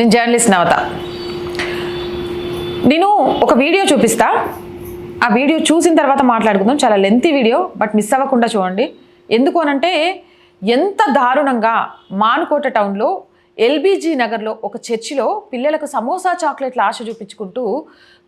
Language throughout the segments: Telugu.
నేను జర్నలిస్ట్ నవత నేను ఒక వీడియో చూపిస్తా. ఆ వీడియో చూసిన తర్వాత మాట్లాడుకుందాం. చాలా లెంతీ వీడియో బట్ మిస్ అవ్వకుండా చూడండి. ఎందుకు అనంటే ఎంత దారుణంగా మానుకోట టౌన్లో ఎల్బీజీ నగర్లో ఒక చర్చిలో పిల్లలకు సమోసా చాక్లెట్ల ఆశ చూపించుకుంటూ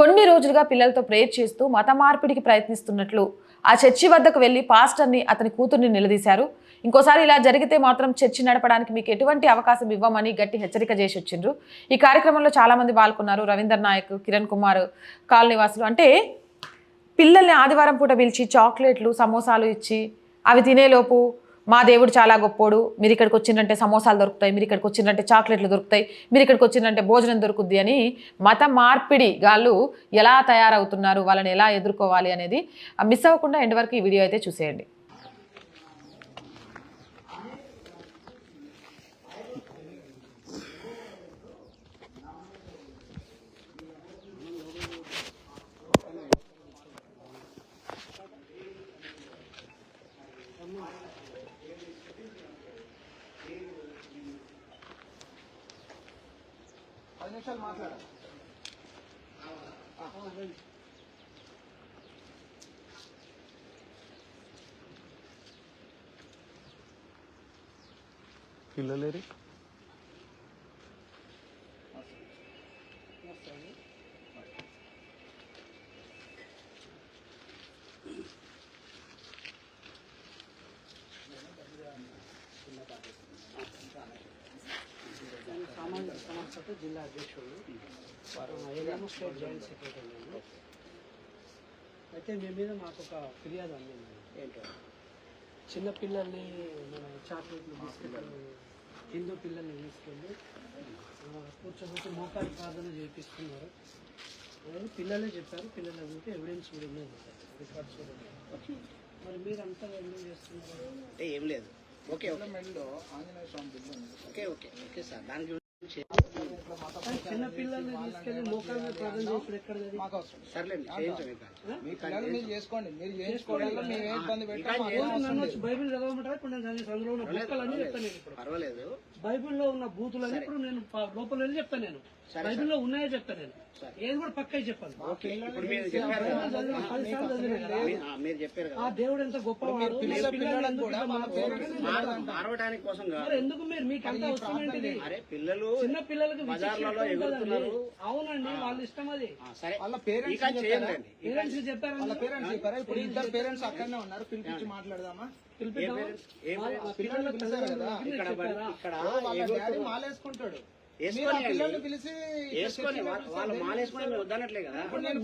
కొన్ని రోజులుగా పిల్లలతో ప్రేయర్ చేస్తూ మత మార్పిడికి ప్రయత్నిస్తున్నట్లు ఆ చర్చి వద్దకు వెళ్ళి పాస్టర్ని అతని కూతుర్ని నిలదీశారు. ఇంకోసారి ఇలా జరిగితే మాత్రం చర్చి నడపడానికి మీకు ఎటువంటి అవకాశం ఇవ్వమని గట్టి హెచ్చరిక చేసి వచ్చిండ్రు. ఈ కార్యక్రమంలో చాలామంది పాల్గొన్నారు. రవీందర్ నాయక్ కిరణ్ కుమార్ కాలనివాసులు అంటే పిల్లల్ని ఆదివారం పూట పిలిచి చాక్లెట్లు సమోసాలు ఇచ్చి అవి తినేలోపు మా దేవుడు చాలా గొప్పోడు. మీరు ఇక్కడికి వచ్చిందంటే సమోసాలు దొరుకుతాయి. మీరు ఇక్కడికి వచ్చిందంటే చాక్లెట్లు దొరుకుతాయి. మీరు ఇక్కడికి వచ్చిందంటే భోజనం దొరుకుద్ది అని మత మార్పిడి గాళ్ళు ఎలా తయారవుతున్నారు? వాళ్ళని ఎలా ఎదుర్కోవాలి అనేది మిస్ అవ్వకుండా ఎండ్ వరకు ఈ వీడియో అయితే చూసేయండి. పది నిమిషాలు మాట్లాడాలి పిల్లలేరి? సామాజిక సంస్థకు జిల్లా అధ్యక్షుడు ఏలేమో స్టేట్ జాయింట్ సెక్రటరీ నేను. అయితే మీ మీద మాకు ఒక ఫిర్యాదు అందింది. ఏంటో? చిన్న పిల్లల్ని మన చాక్లెట్లు బిస్కెట్లు హిందూ పిల్లల్ని తీసుకెళ్ళి కూర్చోబెట్టి మోకాలు ప్రార్థన చేపిస్తున్నారు అనేది పిల్లలే చెప్పారు పిల్లలు అడిగితే ఎవిడెన్స్ కూడా ఉన్నాయి రికార్డ్స్ కూడా ఉన్నాయి. మరి మీరు అంతా ఎందుకు చేస్తున్నారు? అంటే ఏం లేదు. Okay okay. Anjaneya Swamy okay okay. Okay sir. దాని గురించి చిన్న పిల్లల్ని తీసుకెళ్ళి మోకాలు మీద ప్రార్థన చేసుడు ఎక్కడ మాకు అవసరం సర్లేండి చేయించండి ఇక. మీ పిల్లలు మీరు చేసుకోండి. మీరు చేయించుకోవడంలో మేము ఏ ఇబ్బంది పెట్టాము నన్ను వచ్చి బైబిల్ చదవమంటారా? ఇప్పుడు నేను చదివి అందులో ఉన్న బుక్కలన్నీ చెప్తాను నేను ఇప్పుడు. పర్వాలేదు. బైబిల్లో ఉన్న బూతులన్నీ ఇప్పుడు నేను లోపల వెళ్ళి చెప్తాను నేను. బైబిల్లో ఉన్నాయో చెప్తాను నేను. ఏది కూడా పక్కా చెప్పాను. మీ- ఆ, మీరు చెప్పారు ఆ కదా. దేవుడు ఎంత మారవడానికి కోసం మరి ఎందుకు మీరు? మీకు అంత అవసరం ఏంటిది? అరే పిల్లలు చిన్న పిల్లలకు అవునండి వాళ్ళ ఇష్టం అది. వాళ్ళ పేరెంట్స్ పేరెంట్స్ చెప్పారు? వాళ్ళ పేరెంట్స్ చెప్పారా? ఇప్పుడు ఇద్దరు పేరెంట్స్ అక్కడనే ఉన్నారు. పిలిపించి మాట్లాడదామా? పిలిపిద్దామా? పిల్లలు కదా. ఇక్కడ మాలేసుకుంటాడు. వేసుకొని పిలిచి వాళ్ళు మాలేసుకొని మేము వద్దనట్లే కదా. నేను?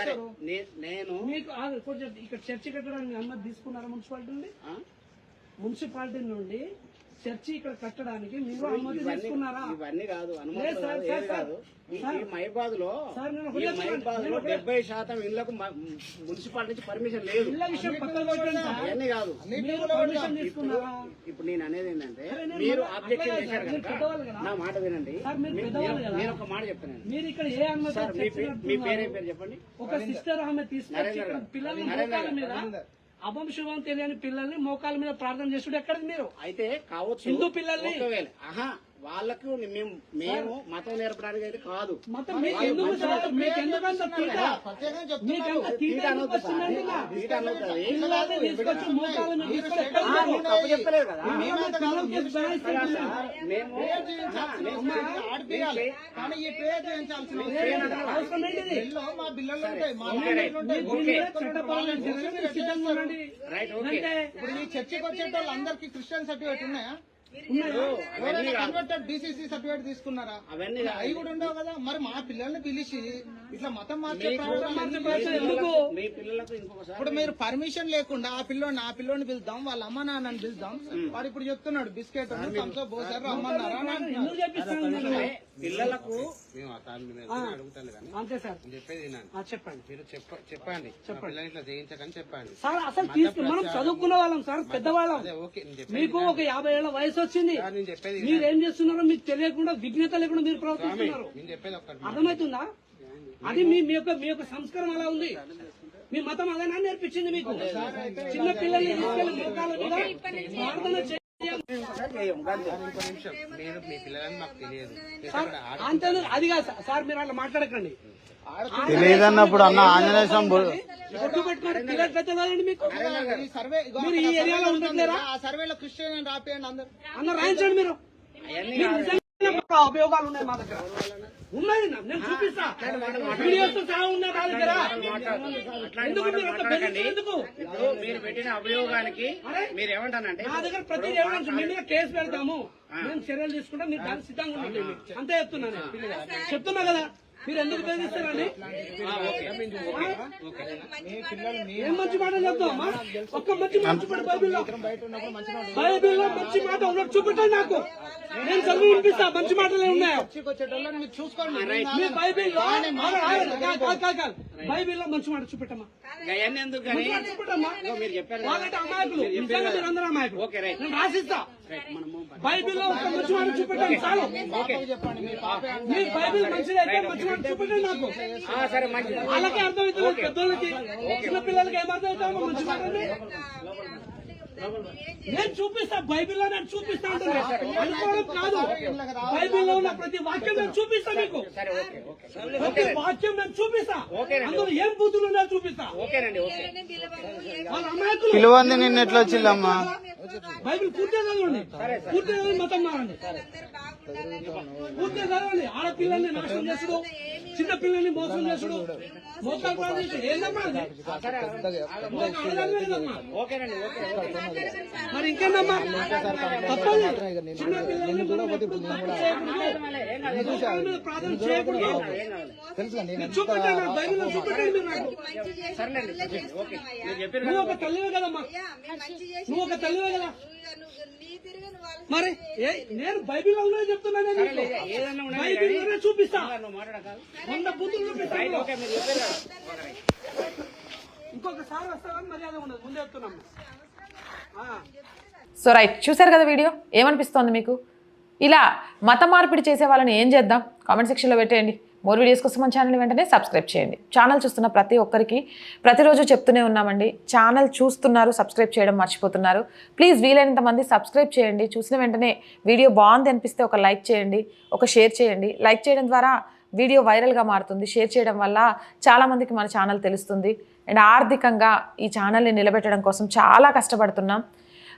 సరే నే- మీకు ఆ, కొంచెం ఇక్కడ చర్చి కట్టడానికి అనుమతి తీసుకున్నారా మున్సిపాలిటీ నుండి? మున్సిపాలిటీ నుండి చర్చి ఇక్కడ కట్టడానికి మీరు అనుమతి ఇవన్నీ తీసుకున్నారా ఇవన్నీ కాదు అనుమతి కాదు, మైబాద్లో చెప్తాను. డెబ్బై శాతం ఇళ్ళకు మున్సిపాలిటీ నుంచి పర్మిషన్ లేదు. అవన్నీ కాదు తీసుకున్నారా ఇప్పుడు నేను అనేది ఏంటంటే మీరు ఆబ్జెక్షన్ చేశారు కనుక. నా మాట వినండి నేను- ఒక మాట చెప్తానండి మీరు ఇక్కడ ఏ అనుమతి సార్ మీ? పేరే పేరు చెప్పండి ఒక సిస్టర్ ఆమె నరేంద్ర మోకాల మీద. అభం శుభం తెలియని పిల్లల్ని మోకాల మీద ప్రార్థన చేసుడు ఎక్కడిది మీరు? అయితే కావచ్చు హిందూ పిల్లల్ని- వాళ్ళకు మేము మేము మతం నేర్పడానికి అయితే కాదు. రైట్. ఓకే. ఇప్పుడు చర్చికి వచ్చే వాళ్ళు అందరికి క్రిస్టియన్ సర్టిఫికేట్ ఉన్నాయా? కన్వర్టెడ్ బీసీసీ సర్టిఫికేట్ తీసుకున్నారా? అవన్నీ. అవి కూడా ఉండవు కదా. మరి మా పిల్లల్ని పిలిచి ఇట్లా మతం మార్చే ఇప్పుడు మీరు పర్మిషన్ లేకుండా ఆ పిల్లోని ఆ పిల్లోని పిలుద్దాం వాళ్ళ అమ్మ నాన్నని పిలుద్దాం. వాడు ఇప్పుడు చెప్తున్నాడు బిస్కెట్ పోసారు నేను? పిల్లలకు మీద అడుగుతాను కానీ అంతే సార్. నేను చెప్పేది చెప్పండి. మీరు చెప్ప చెప్పండి. పిల్లల్ని ఇట్లా చేయించకని చెప్పండి. సార్ అసలు తీసుకు మనం చదువుకున్న వాళ్ళం సార్ పెద్దవాళ్ళం. మీకు ఒక యాభై ఏళ్ళ వయసు వచ్చింది. సార్, నేను చెప్పేది మీరు ఏం చేస్తున్నారో మీకు తెలియకుండా విఘ్నత లేకుండా మీరు ప్రవర్తిస్తున్నారు. నేను చెప్పేది ఒక్కటి అర్థమవుతుందా? అది మీ మీ యొక్క మీ యొక్క సంస్కారం అలా ఉంది. మీ మతం అదేనా నేర్పించింది మీకు. చిన్న పిల్లల్ని తీసుకెళ్ళి మోకాల మీద ప్రార్థన అది కాదు సార్. మీరు అట్లా మాట్లాడకండి. తెలియదన్నప్పుడు అన్న ఆంజనేయ స్వామి మీరు ఈ ఏరియాలో ఉండట్లేరా? ఆ సర్వేలో క్రిస్టియన్ అని రాపేయండి అందరు. అన్న రాయించండి మీరు. అభియోగాలు ఉన్నాయి మా దగ్గర. ఉన్నాయి నా- నేను చూపిస్తా. వీడియోస్తో సహా ఉన్నాయి నా దగ్గర ఎందుకు మీరు ఎందుకు? ఇప్పుడు మీరు పెట్టిన అభియోగానికి మీరు ఏమంటానంటే నా దగ్గర ప్రతి ఎవిడెన్స్ మీ మీద కేసు పెడతాము. మేము చర్యలు తీసుకుంటాం. మీరు దానికి సిద్ధంగా ఉండండి. అంతే చెప్తున్నాను నేను. చెప్తున్నా కదా. మీరు ఎందుకు బెదిరిస్తారండి ఏం మంచి మాట చెప్తామా ఒక్క మంచి మాట చూపండి బైబిల్లో. బైబిల్లో మంచి మాట ఉన్నట్టు చూపెట్టండి నాకు. నేను చదివి వినిపిస్తా మంచి మాటలు ఉన్నాయో వచ్చేటోళ్ళని మీరు చూసుకోండి. మీ బైబిల్లో కాదు, కాదు, కాదు. బైబిల్లో మంచి మాట చూపెట్టమ్మా. మంచి మాట చూపెట్టమ్మా. వాళ్ళంటే అమాయకులు. నిజంగా మీరు అందరూ అమాయకులు. Okay right. నేను రాసిస్తా. మనము బైబిల్లో ఒక మంచి మాట చూపెట్టండి చాలు. మీ బైబిల్ మంచిది అయితే మంచి మాట చూపెట్టండి నాకు. ఆ, సరే మంచిది. వాళ్ళకి అర్థమవుతుంది పెద్దోళ్ళకి చిన్న పిల్లలకి ఏమర్థమవుతామో మంచి మాట? నేను చూపిస్తా బైబిల్లో నేను చూపిస్తా అనుకోవడం కాదు. బైబిల్లో ఉన్న ప్రతి వాక్యం నేను చూపిస్తా మీకు సరే ఓకే ఓకే. ప్రతి వాక్యం నేను చూపిస్తా. అందులో ఏం బూతులు ఉన్నాయో చూపిస్తా. పిలువంది నిన్న ఎట్లా వచ్చిందమ్మా? బైబిల్ పూర్తిగా చదవండి. పూర్తిగా చదివి మతం మారండి. పూర్తిగా చదవండి. ఆడపిల్లల్ని నాశనం చేసుడు. చిన్న పిల్లల్ని మోసం చేసుడు. మోసాలు ఏందమ్మా మరి ఇంకేందమ్మా? తప్పదు. చిన్న పిల్లల్ని ప్రార్థన చేయకూడదు. బైబిల్లో మీరు నాకు నువ్వు ఒక తల్లివే కదమ్మా. నువ్వు ఒక తల్లివే కదా. మరి నేను బైబిల్లో ఉన్నది చెప్తున్నాను బైబిల్లోనే చూపిస్తా. వంద బూతులు చూపిస్తా. ఇంకొకసారి వస్తావని మర్యాద ఉండదు. ముందే చెప్తున్నాము. ఆ. సో రైట్ చూసారు కదా వీడియో? ఏమనిపిస్తోంది మీకు? ఇలా మత మార్పిడి చేసే వాళ్ళని ఏం చేద్దాం? కామెంట్ సెక్షన్లో పెట్టేయండి. మోర్ వీడియోస్ కోసం మన ఛానల్ వెంటనే సబ్స్క్రైబ్ చేయండి. ఛానల్ చూస్తున్న ప్రతి ఒక్కరికి ప్రతిరోజు చెప్తూనే ఉన్నామండి. ఛానల్ చూస్తున్నారు సబ్స్క్రైబ్ చేయడం మర్చిపోతున్నారు. ప్లీజ్ వీలైనంత మంది సబ్స్క్రైబ్ చేయండి. చూసిన వెంటనే వీడియో బాగుంది అనిపిస్తే ఒక లైక్ చేయండి ఒక షేర్ చేయండి. లైక్ చేయడం ద్వారా వీడియో వైరల్గా మారుతుంది. షేర్ చేయడం వల్ల చాలామందికి మన ఛానల్ తెలుస్తుంది. అండ్ ఆర్థికంగా ఈ ఛానల్ని నిలబెట్టడం కోసం చాలా కష్టపడుతున్నాం.